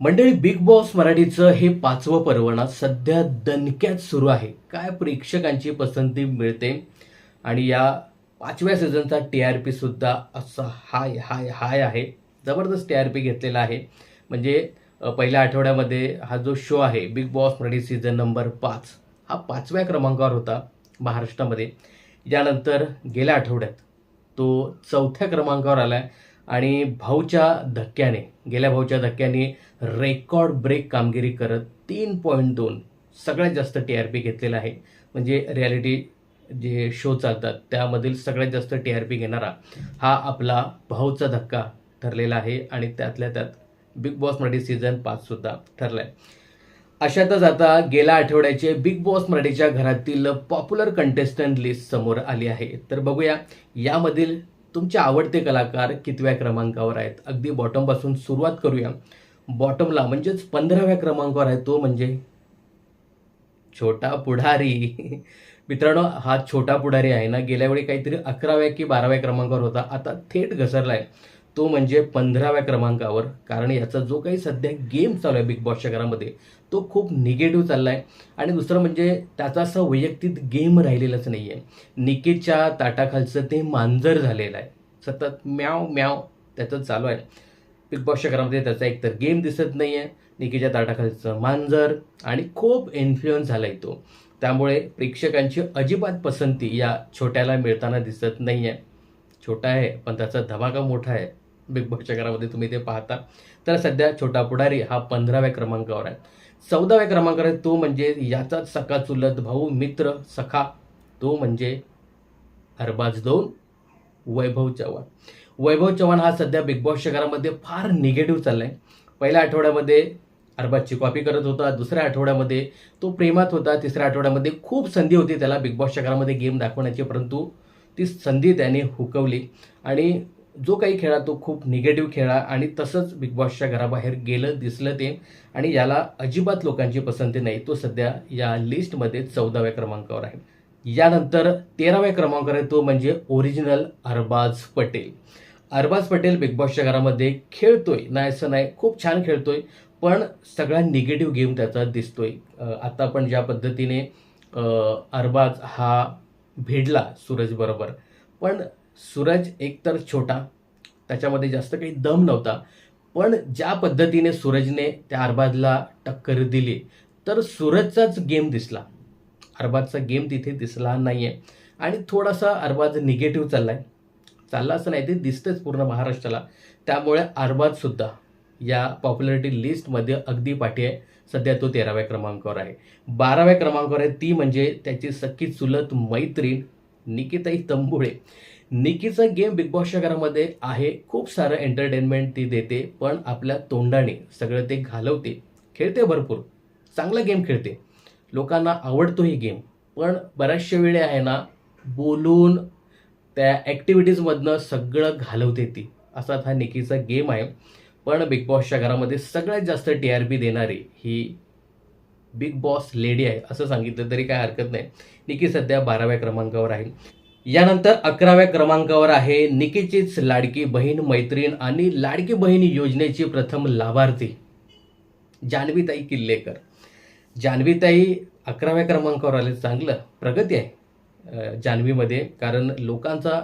मंडळी big boss मराठीचं हे पाचवं पर्वणा सध्या दणक्यात सुरू आहे. काय प्रेक्षकांची पसंती मिळते? आणि या पाचव्या सीझनचा टी आर पी सुद्धा असा हाय हाय हाय आहे. जबरदस्त टी आर पी घेतलेला आहे. म्हणजे पहिल्या आठवड्यामध्ये हा जो शो आहे Big Boss Marathi season number पाच हा पाचव्या क्रमांकावर होता महाराष्ट्रामध्ये. यानंतर गेल्या आठवड्यात तो चौथ्या क्रमांकावर आला आहे आणि भाऊच्या धक्क्याने गेल्या भाऊच्या धक्क्याने रेकॉर्ड ब्रेक कामगिरी करत तीन पॉईंट दोन सगळ्यात जास्त टी आर पी घेतलेला आहे. म्हणजे रियालिटी जे शो चालतात त्यामधील सगळ्यात जास्त टी आर पी घेणारा हा आपला भाऊचा धक्का ठरलेला आहे आणि त्यातल्या त्यात बिग बॉस मराठी सीझन पाचसुद्धा ठरला आहे अशातच आता गेल्या आठवड्याचे बिग बॉस मराठीच्या घरातील पॉप्युलर कंटेस्टंट लिस्ट समोर आली आहे. तर बघूया यामधील तुमचे आवडते कलाकार कितव्या क्रमांकावर आहेत? अगदी बॉटमपासून सुरुवात करूया. बॉटमला म्हणजेच पंधराव्या क्रमांकावर आहे तो म्हणजे छोटा पुढारी. मित्रांनो हा छोटा पुढारी आहे ना गेल्या वेळी काहीतरी अकराव्या की बाराव्या क्रमांकावर होता. आता थेट घसरला आहे तो म्हणजे पंधराव्या क्रमांकावर. कारण याचा जो काही सध्या गेम चालू आहे बिग बॉसच्या घरामध्ये तो खूप निगेटिव्ह चालला आहे आणि दुसरं म्हणजे त्याचा असा वैयक्तिक गेम राहिलेलाच नाही आहे निकेच्या ताटाखालचं ते मांजर झालेलं आहे. सतत म्याव म्याव त्याचं चालू आहे. बिग बॉसच्या घरामध्ये त्याचा एकतर गेम दिसत नाही आहे निकीच्या ताटाखालचं मांजर आणि खूप इन्फ्लुएन्स झाला आहे तो. त्यामुळे प्रेक्षकांची अजिबात पसंती या छोट्याला मिळताना दिसत नाही आहे छोटा आहे पण त्याचा धमाका मोठा आहे. बिग बॉसच्या घरामध्ये तुम्ही ते पाहता. तर सध्या छोटा पुढारी हा पंधराव्या क्रमांकावर आहे. चौदाव्या क्रमांकावर आहे तो म्हणजे याचाच सखा चुलत भाऊ मित्र सखा. तो म्हणजे अरबाज दोन वैभव चव्हाण. वैभव चव्हाण हा सध्या बिग बॉसच्या घरामध्ये फार निगेटिव्ह चाललाय. पहिल्या आठवड्यामध्ये अरबाजची कॉपी करत होता. दुसऱ्या आठवड्यामध्ये तो प्रेमात होता. तिसऱ्या आठवड्यामध्ये खूप संधी होती त्याला बिग बॉसच्या घरामध्ये गेम दाखवण्याची. परंतु ती संधी त्याने हुकवली. आणि जो काही खेळा तो खूप निगेटिव्ह खेळा आणि तसंच बिग बॉसच्या घराबाहेर गेलं दिसलं ते. आणि याला अजिबात लोकांची पसंती नाही. तो सध्या या लिस्टमध्ये चौदाव्या क्रमांकावर आहे. यानंतर तेराव्या क्रमांकावर आहे तो म्हणजे ओरिजिनल अरबाज पटेल. अरबाज पटेल बिग बॉसच्या घरामध्ये खेळतोय. नाही असं नाही. खूप छान खेळतोय. पण सगळा निगेटिव्ह गेम त्याचा दिसतोय. आता पण ज्या पद्धतीने अरबाज हा भिडला सूरजबरोबर पण सूरज एकतर छोटा त्याच्यामध्ये जास्त काही दम नव्हता पण ज्या पद्धतीने सूरजने त्या अरबाजला टक्कर दिली तर सूरजचाच गेम दिसला. अरबाजचा गेम तिथे दिसला नाही आहे आणि थोडासा अरबाज निगेटिव्ह चालला आहे चालला असं नाही ते दिसतंच पूर्ण महाराष्ट्राला. त्यामुळे अरबाजसुद्धा या पॉप्युलरिटी लिस्टमध्ये अगदी पाठी आहे. सध्या तो तेराव्या क्रमांकावर आहे. बाराव्या क्रमांकावर आहे ती म्हणजे त्याची सख्खी चुलत मैत्रीण निकिताई तंबुळे. निकीचा गेम बिग बॉसच्या घरामध्ये आहे. खूप सारं एंटरटेनमेंट ती देते पण आपल्या तोंडाने सगळं ते घालवते. खेळते भरपूर. चांगला गेम खेळते. लोकांना आवडतो ही गेम. पण बऱ्याचशा वेळे आहे ना बोलून त्या ॲक्टिव्हिटीजमधनं सगळं घालवते ती. असाच हा निकीचा गेम आहे. पण बिग बॉसच्या घरामध्ये सगळ्यात जास्त टी आर पी देणारी ही बिग बॉस लेडी आहे असं सांगितलं तरी काय हरकत नाही. निकी सध्या बाराव्या क्रमांकावर आहे. यानंतर अकराव्या क्रमांकावर आहे निकीचीच लाडकी बहीण मैत्रीण आणि लाडकी बहीण योजनेची प्रथम लाभार्थी जान्हवीताई किल्लेकर. जान्हवीताई अकराव्या क्रमांकावर आले. चांगलं प्रगती आहे जान्हवीमध्ये कारण लोकांचा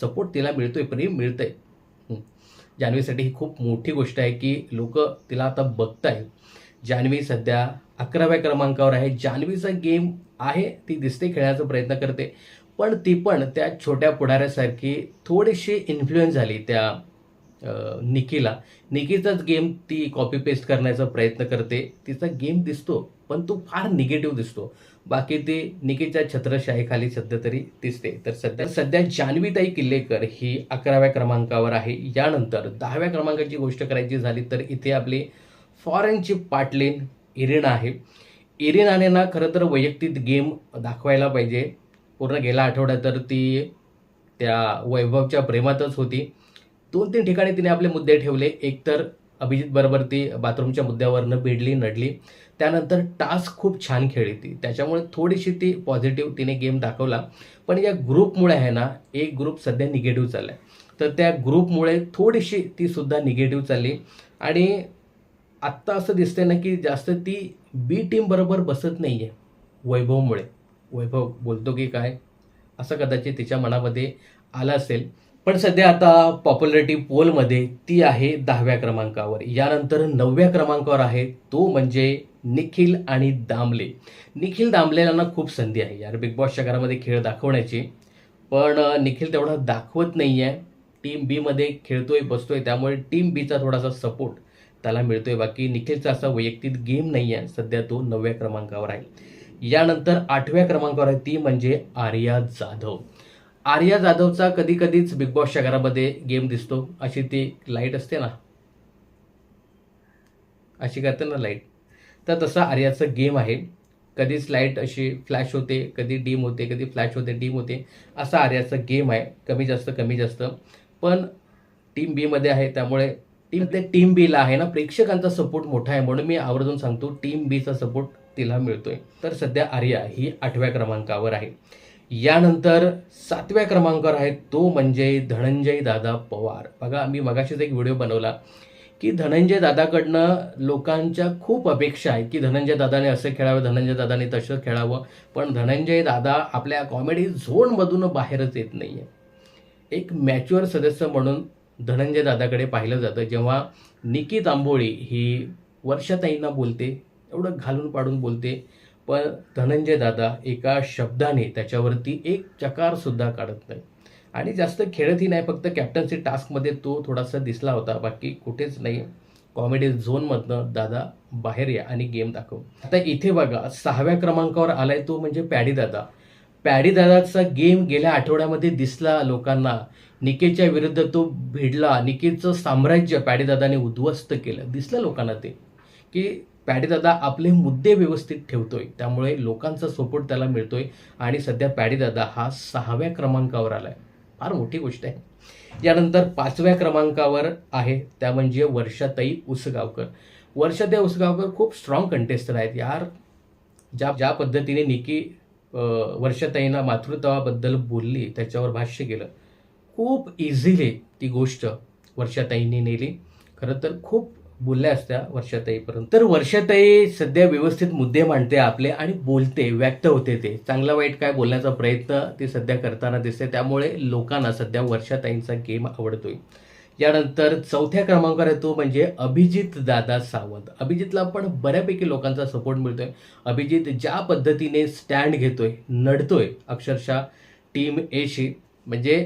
सपोर्ट तिला मिळतोय प्रेम मिळतंय. जान्हवीसाठी ही खूप मोठी गोष्ट आहे की लोक तिला आता बघताय जान्हवी सध्या अकराव्या क्रमांकावर आहे. जान्हवीचा गेम आहे ती दिसते खेळण्याचा प्रयत्न करते. पण ती पण त्या छोट्या पुढाऱ्यासारखी थोडीशी इन्फ्लुएन्स झाली त्या निकीला. निकीचाच गेम ती कॉपी पेस्ट करण्याचा प्रयत्न करते. तिचा गेम दिसतो पण तो फार निगेटिव्ह दिसतो. बाकी ती निकीच्या छत्रशाहीखाली सध्या तरी दिसते. तर सध्या सध्या जान्हवीताई किल्लेकर ही अकराव्या क्रमांकावर आहे. यानंतर दहाव्या क्रमांकाची गोष्ट करायची झाली तर इथे आपली फॉरेनची पाटलेन इरिना आहे. इरिनाने ना खरं तर वैयक्तिक गेम दाखवायला पाहिजे. पूर्ण गेला आठवड्या तर ती त्या वैभवच्या प्रेमातच होती. दोन तीन ठिकाणी तिने आपले मुद्दे ठेवले. एकतर अभिजित बरोबर ती बाथरूमच्या मुद्द्यावरनं भिडली नडली. त्यानंतर टास्क खूप छान खेळली ती. त्याच्यामुळे थोडीशी ती पॉझिटिव्ह तिने गेम दाखवला. पण या ग्रुपमुळे आहे ना एक ग्रुप सध्या निगेटिव्ह चालला आहे तर त्या ग्रुपमुळे थोडीशी ती सुद्धा निगेटिव्ह चालली. आणि आत्ता असं दिसतंय ना की जास्त ती बी टीम बरोबर बसत नाही आहे वैभवमुळे. वैभव बोलतो की काय? असं कदाचित तिच्या मनामध्ये आलं असेल. पण सध्या आता पॉप्युलरिटी पोलमध्ये ती आहे दहाव्या क्रमांकावर. यानंतर नवव्या क्रमांकावर आहे. तो म्हणजे निखिल आणि दामले. निखिल दामलेला ना खूप संधी आहे. यार बिग बॉसच्या घरामध्ये खेळ दाखवण्याची. पण निखिल तेवढा दाखवत नाही आहे टीम बीमध्ये खेळतोय बसतोय. त्यामुळे टीम बीचा थोडासा सपोर्ट त्याला मिळतोय. बाकी निखिलचा असा वैयक्तिक गेम नाही आहे सध्या तो नवव्या क्रमांकावर आहे. यानंतर आठव्या क्रमांकावर आहे ती म्हणजे आर्या जाधव. आर्या जाधवचा कधी कधीच बिग बॉसच्या घरामध्ये गेम दिसतो. अशी ती लाइट असते ना? अशी करते ना लाइट तर तसा आर्याचं गेम आहे. कधीच लाइट अशी फ्लॅश होते कधी डीम होते कधी फ्लॅश होते डीम होते. असा आर्याचा गेम आहे. कमी जास्त कमी जास्त. पण टीम बीमध्ये आहे त्यामुळे टीम ते टीम बीला आहे ना प्रेक्षकांचा सपोर्ट मोठा आहे म्हणून मी आवर्जून सांगतो टीम बीचा सपोर्ट तिला मिळतोय. तर सध्या आर्या ही आठव्या क्रमांकावर आहे. यानंतर सातव्या क्रमांकावर आहे तो म्हणजे धनंजय दादा पवार. बघा मी मगाशीच एक व्हिडिओ बनवला की धनंजय दादाकडनं लोकांच्या खूप अपेक्षा आहेत की धनंजय दादाने असं खेळावं धनंजय दादाने तसं खेळावं पण धनंजय दादा आपल्या कॉमेडी झोनमधून बाहेरच येत नाही आहे एक मॅच्युअर सदस्य म्हणून धनंजय दादाकडे पाहिलं जातं. जेव्हा निकी तांबोळी ही वर्षाताईंना बोलते एवढं घालून पाडून बोलते पण धनंजय दादा एका शब्दाने त्याच्यावरती एक चकारसुद्धा काढत नाही. आणि जास्त खेळतही नाही फक्त कॅप्टन्सी टास्कमध्ये तो थोडासा दिसला होता. बाकी कुठेच नाही. कॉमेडी झोनमधनं दादा बाहेर या आणि गेम दाखव. आता इथे बघा सहाव्या क्रमांकावर आलाय तो म्हणजे पॅडी दादा. पॅडी दादाचा गेम गेल्या आठवड्यामध्ये दिसला लोकांना. निकेच्या विरुद्ध तो भिडला. निकेचं साम्राज्य पॅडेदादाने उद्ध्वस्त केलं. दिसलं लोकांना ते की पॅडेदादा आपले मुद्दे व्यवस्थित ठेवतोय. त्यामुळे लोकांचा सपोर्ट त्याला मिळतोय. आणि सध्या पॅडीदादा हा सहाव्या क्रमांकावर आलाय. फार मोठी गोष्ट आहे. यानंतर पाचव्या क्रमांकावर आहे. त्या म्हणजे वर्षाताई उसगावकर. वर्षाताई उसगावकर खूप स्ट्रॉंग कंटेस्टर आहेत. यार ज्या ज्या पद्धतीने निकी वर्षाताईंना मातृत्वाबद्दल बोलली त्याच्यावर भाष्य केलं. खूप इझिली ती गोष्ट वर्षाताईंनी नेली. खरं तर खूप बोलल्या असत्या वर्षाताईपर्यंत तर वर्षाताई सध्या व्यवस्थित मुद्दे मांडते आपले आणि बोलते व्यक्त होते ते. चांगला वाईट काय बोलण्याचा प्रयत्न ते सध्या करताना दिसते. त्यामुळे लोकांना सध्या वर्षाताईंचा गेम आवडतोय. यानंतर चौथ्या क्रमांकावर येतो म्हणजे अभिजित दादा सावंत. अभिजितला पण बऱ्यापैकी लोकांचा सपोर्ट मिळतोय. अभिजित ज्या पद्धतीने स्टँड घेतोय नडतोय अक्षरशः टीम एशी म्हणजे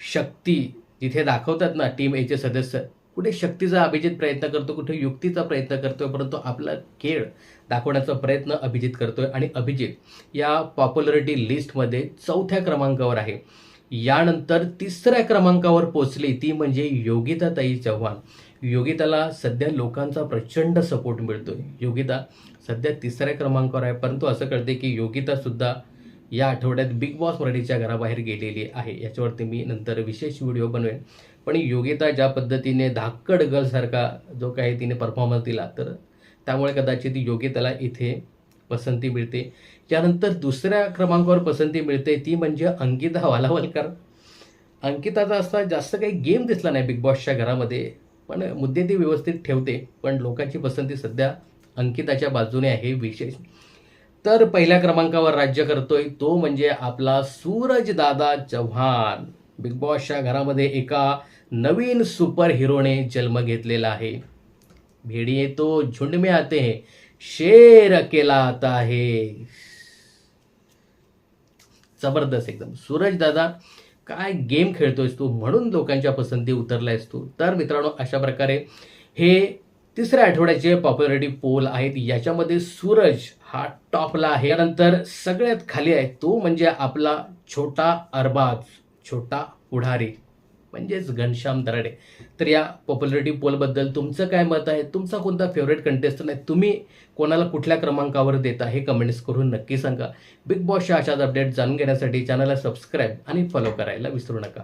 शक्ती जिथे दाखवतात ना टीम एचे सदस्य कुठे शक्तीचा अभिजित प्रयत्न करतो कुठे युक्तीचा प्रयत्न करतोय परंतु आपला खेळ दाखवण्याचा प्रयत्न अभिजित करतोय. आणि अभिजित या पॉप्युलरिटी लिस्टमध्ये चौथ्या क्रमांकावर आहे. यानंतर तिसऱ्या क्रमांकावर पोचली ती म्हणजे योगिता ताई चव्हाण. योगिताला सध्या लोकांचा प्रचंड सपोर्ट मिळतोय. योगिता सध्या तिसऱ्या क्रमांकावर आहे परंतु असं कळते की योगितासुद्धा या आठवड्यात बिग बॉस मराठीच्या घराबाहेर गेलेली आहे. याच्यावरती मी नंतर विशेष व्हिडिओ बनवेन. पण योगिता ज्या पद्धतीने धाकड गर्लसारखा जो काही तिने परफॉर्मन्स दिला तर त्यामुळे कदाचित योगिताला इथे पसंती मिळते. त्यानंतर दुसऱ्या क्रमांकावर पसंती मिळते ती म्हणजे अंकिता वालावलकर. अंकिताचा असा जास्त काही गेम दिसला नाही बिग बॉसच्या घरामध्ये पण मुद्दे ती व्यवस्थित ठेवते. पण लोकांची पसंती सध्या अंकिताच्या बाजूने आहे विशेष. तर पहिल्या क्रमांकावर राज्य करतोय तो म्हणजे आपला सूरजदादा चव्हाण. बिग बॉसच्या घरामध्ये एका नवीन सुपर हिरोने जन्म घेतलेला आहे. भेड़िए तो झुंड में आते हैं शेर अकेला आता है जबरदस्त एकदम. सूरज दादा काय गेम खेळतोयस तू? म्हणून लोकांच्या पसंती उतरलायस तू. तर मित्रांनो अशा प्रकारे हे तिसऱ्या आठवड्याचे पॉप्युलरिटी पोल आहेत. याच्यामध्ये सूरज हा टॉपला आहे. त्यानंतर सगळ्यात खाली आहे तो म्हणजे आपला छोटा अरबाज छोटा पुढारी म्हणजेच घनश्याम दराडे. तर या पॉप्युलरिटी पोलबद्दल तुमचं काय मत आहे? तुमचा कोणता फेवरेट कंटेस्टंट आहे? तुम्ही कोणाला कुठल्या क्रमांकावर देता हे कमेंट्स करून नक्की सांगा. बिग बॉसच्या अशाच अपडेट जाणून घेण्यासाठी चॅनलला सबस्क्राईब आणि फॉलो करायला विसरू नका.